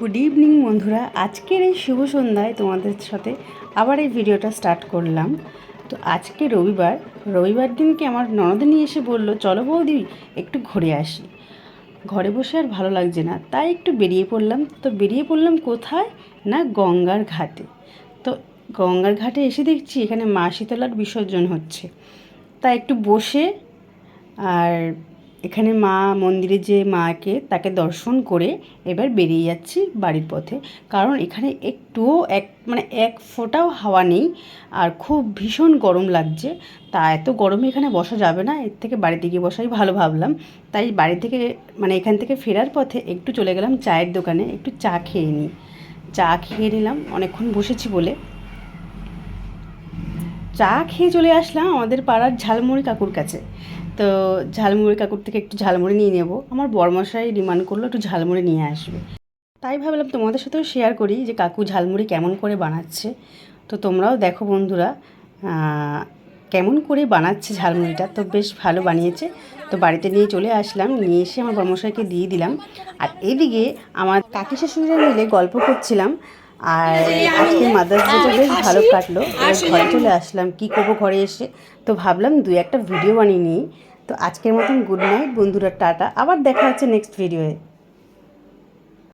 Good evening বন্ধুরা। আজকের এই শুভ সন্ধ্যায় তোমাদের সাথে আবার এই ভিডিওটা স্টার্ট করলাম। তো আজকে রবিবার রবিবার দিনকে আমার ননদ নিয়ে এসে বলল, চলো বৌদি, একটু ঘুরে আসি। ঘরে বসে আর ভালো লাগছে না, তাই একটু বেরিয়ে পড়লাম। তো বেরিয়ে পড়লাম কোথায়? না, গঙ্গার ঘাটে। তো গঙ্গার ঘাটে এসে দেখছি এখানে মা শীতলার বিসর্জন হচ্ছে। তাই একটু বসে আর এখানে মা মন্দিরে যে মাকে তাকে দর্শন করে এবার বেরিয়ে যাচ্ছি বাড়ির পথে। কারণ এখানে একটুও এক মানে এক ফোঁটাও হাওয়া নেই আর খুব ভীষণ গরম লাগছে। তা এত গরমে এখানে বসা যাবে না, এর থেকে বাড়িতে গিয়ে বসাই ভালো ভাবলাম। তাই বাড়ি থেকে মানে এখান থেকে ফেরার পথে একটু চলে গেলাম চায়ের দোকানে, একটু চা খেয়ে নিই। চা খেয়ে নিলাম, অনেকক্ষণ বসেছি বলে। চা খেয়ে চলে আসলাম আমাদের পাড়ার ঝালমুড়ি কাকুর কাছে। তো ঝালমুড়ি কাকুর থেকে একটু ঝালমুড়ি নিয়ে নেব। আমার বরমশাই ডিমান্ড করল একটু ঝালমুড়ি নিয়ে আসবে। তাই ভাবলাম তোমাদের সাথেও শেয়ার করি যে কাকু ঝালমুড়ি কেমন করে বানাচ্ছে। তো তোমরাও দেখো বন্ধুরা কেমন করে বানাচ্ছে ঝালমুড়িটা। তো বেশ ভালো বানিয়েছে। তো বাড়িতে নিয়ে চলে আসলাম, নিয়ে এসে আমার বর্মশাইকে দিয়ে দিলাম। আর এদিকে আমার কাকি শাশুড়িরা মিলে গল্প করছিলাম। আর আজকে মাদার্স ডেটা বেশ ভালো কাটলো। ঘরে চলে আসলাম কি করব ঘরে এসে? তো ভাবলাম দুই একটা ভিডিও বানিয়ে নিই। তো আজকের মতন গুড নাইট বন্ধুরা টাটা। আবার দেখা হচ্ছে নেক্সট ভিডিওয়ে